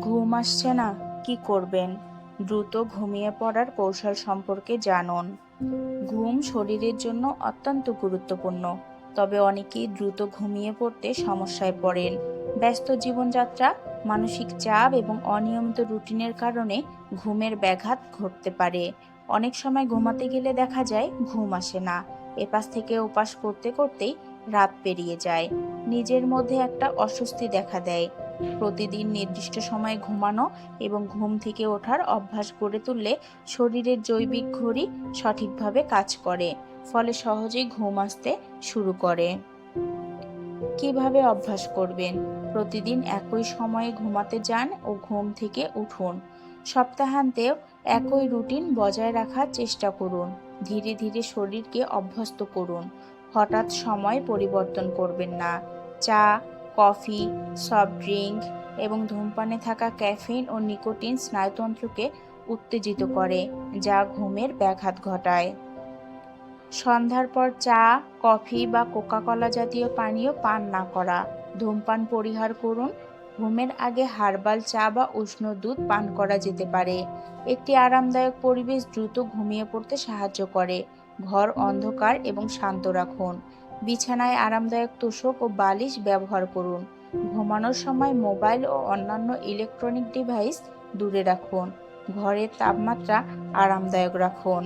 ঘুম আসছে না, কি করবেন? দ্রুত ঘুমিয়ে পড়ার কৌশল সম্পর্কে জানুন। ঘুম শরীরের জন্য অত্যন্ত গুরুত্বপূর্ণ, তবে অনেকেই দ্রুত ঘুমিয়ে পড়তে সমস্যায় পড়েন। ব্যস্ত জীবনযাত্রা, মানসিক চাপ এবং অনিয়মিত রুটিনের কারণে ঘুমের ব্যাঘাত ঘটতে পারে। অনেক সময় ঘুমাতে গেলে দেখা যায় ঘুম আসে না, এপাশ থেকে ওপাশ করতে করতেই রাত পেরিয়ে যায়। নিজের মধ্যে একটা অস্বস্তি দেখা দেয়। প্রতিদিন নির্দিষ্ট সময়ে ঘুমানো এবং ঘুম থেকে ওঠার অভ্যাস গড়ে তুললে শরীরের জৈবিক ঘড়ি সঠিকভাবে কাজ করে, ফলে সহজেই ঘুম আসতে শুরু করে। কীভাবে অভ্যাস করবেন? প্রতিদিন একই সময়ে ঘুমাতে যান ও ঘুম থেকে উঠুন। সপ্তাহান্তেও একই রুটিন বজায় রাখার চেষ্টা করুন। ধীরে ধীরে শরীরকে অভ্যস্ত করুন। হঠাৎ সময় পরিবর্তন করবেন না। চা কফি, সফট ড্রিঙ্ক এবং ধূমপানে থাকা ক্যাফিন ও নিকোটিন স্নায়ুতন্ত্রকে উত্তেজিত করে, যা ঘুমের ব্যাঘাত ঘটায়। সন্ধ্যার পর চা, কফি বা কোকাকলা জাতীয় পানীয় পান না করা। ধূমপান পরিহার করুন। ঘুমের আগে হার্বাল চা বা উষ্ণ দুধ পান করা যেতে পারে। একটি আরামদায়ক পরিবেশ দ্রুত ঘুমিয়ে পড়তে সাহায্য করে। ঘর অন্ধকার এবং শান্ত রাখুন। বিছানায় আরামদায়ক তোষক ও বালিশ ব্যবহার করুন। ঘুমানোর সময় মোবাইল ও অন্যান্য ইলেকট্রনিক ডিভাইস দূরে রাখুন। ঘরের তাপমাত্রা আরামদায়ক রাখুন।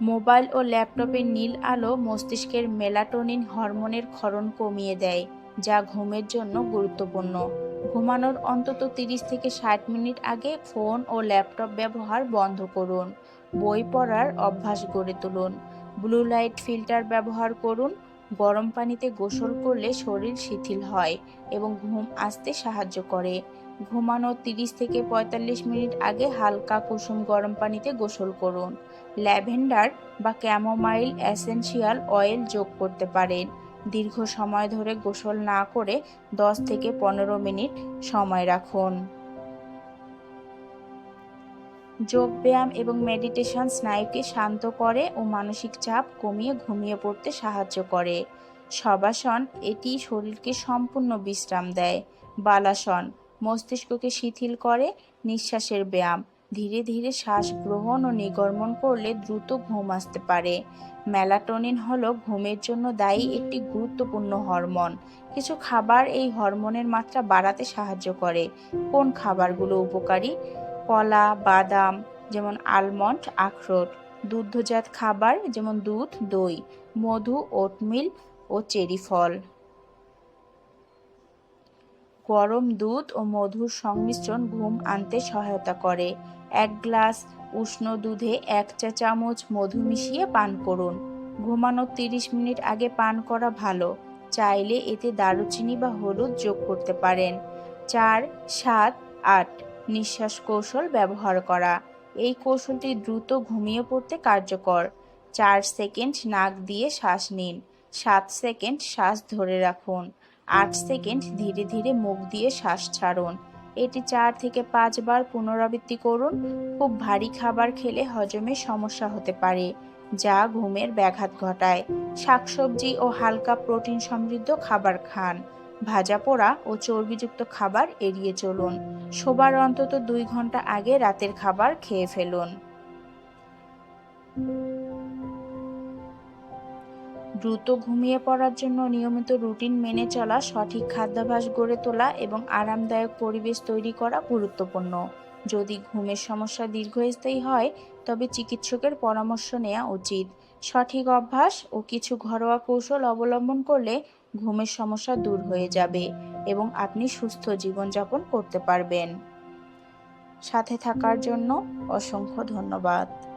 মোবাইল ও ল্যাপটপের নীল আলো মস্তিষ্কের মেলাটোনিন হরমোনের ক্ষরণ কমিয়ে দেয়, যা ঘুমের জন্য গুরুত্বপূর্ণ। ঘুমানোর অন্তত তিরিশ থেকে ষাট মিনিট আগে ফোন ও ল্যাপটপ ব্যবহার বন্ধ করুন। বই পড়ার অভ্যাস গড়ে তুলুন। ব্লু লাইট ফিল্টার ব্যবহার করুন। গরম পানিতে গোসল করলে শরীর শিথিল হয় এবং ঘুম আসতে সাহায্য করে। ঘুমানোর তিরিশ থেকে পঁয়তাল্লিশ মিনিট আগে হালকা কুসুম গরম পানিতে গোসল করুন। ল্যাভেন্ডার বা ক্যামোমাইল অ্যাসেনশিয়াল অয়েল যোগ করতে পারেন। দীর্ঘ সময় ধরে গোসল না করে দশ থেকে পনেরো মিনিট সময় রাখুন। যোগব্যায়াম এবং মেডিটেশন স্নায়ুকে শান্ত করে ও মানসিক চাপ কমিয়ে ঘুমিয়ে পড়তে সাহায্য করে। শবাসন এটি শরীরকে সম্পূর্ণ বিশ্রাম দেয়। বালাসন মস্তিষ্ককে শিথিল করে নিঃশ্বাসের ব্যায়াম। ধীরে ধীরে শ্বাস গ্রহণ ও নিগর্মন করলে দ্রুত ঘুম আসতে পারে। মেলাটোনিন হলো ঘুমের জন্য দায়ী একটি গুরুত্বপূর্ণ হরমোন। কিছু খাবার এই হরমোনের মাত্রা বাড়াতে সাহায্য করে। কোন খাবারগুলো উপকারী? কলা, বাদাম, যেমন আলমন্ড আখরোট, দুগ্ধজাত খাবার, যেমন দুধ, দই, মধু ওটমিল ও চেরি ফল। গরম দুধ ও মধুর সংমিশ্রণ ঘুম আনতে সহায়তা করে। এক গ্লাস উষ্ণ দুধে এক চা চামচ মধু মিশিয়ে পান করুন। ঘুমানোর তিরিশ মিনিট আগে পান করা ভালো। চাইলে এতে দারুচিনি বা হলুদ যোগ করতে পারেন। চার, সাত, আট নিঃশ্বাস কৌশল ব্যবহার করা। এই কৌশলটি দ্রুত ঘুমিয়ে পড়তে কার্যকর। চার সেকেন্ড নাক দিয়ে শ্বাস নিন। সাত সেকেন্ড শ্বাস ধরে রাখুন। আট সেকেন্ড ধীরে ধীরে মুখ দিয়ে শ্বাস ছাড়ুন। এটি চার থেকে পাঁচবার পুনরাবৃত্তি করুন। খুব ভারী খাবার খেলে হজমে সমস্যা হতে পারে, যা ঘুমের ব্যাঘাত ঘটায়। শাকসবজি ও হালকা প্রোটিন সমৃদ্ধ খাবার খান। ভাজা পোড়া ও চর্বিযুক্ত খাবার এড়িয়ে চলুন। শোবার অন্তত দুই ঘণ্টা আগে রাতের খাবার খেয়ে ফেলুন। দ্রুত ঘুমিয়ে পড়ার জন্য নিয়মিত রুটিন মেনে চলা, সঠিক খাদ্যাভ্যাস গড়ে তোলা এবং আরামদায়ক পরিবেশ তৈরি করা গুরুত্বপূর্ণ। যদি ঘুমের সমস্যা দীর্ঘস্থায়ী হয়, তবে চিকিৎসকের পরামর্শ নেওয়া উচিত। সঠিক অভ্যাস ও কিছু ঘরোয়া কৌশল অবলম্বন করলে ঘুমের সমস্যা দূর হয়ে যাবে এবং আপনি সুস্থ জীবনযাপন করতে পারবেন। সাথে থাকার জন্য অসংখ্য ধন্যবাদ।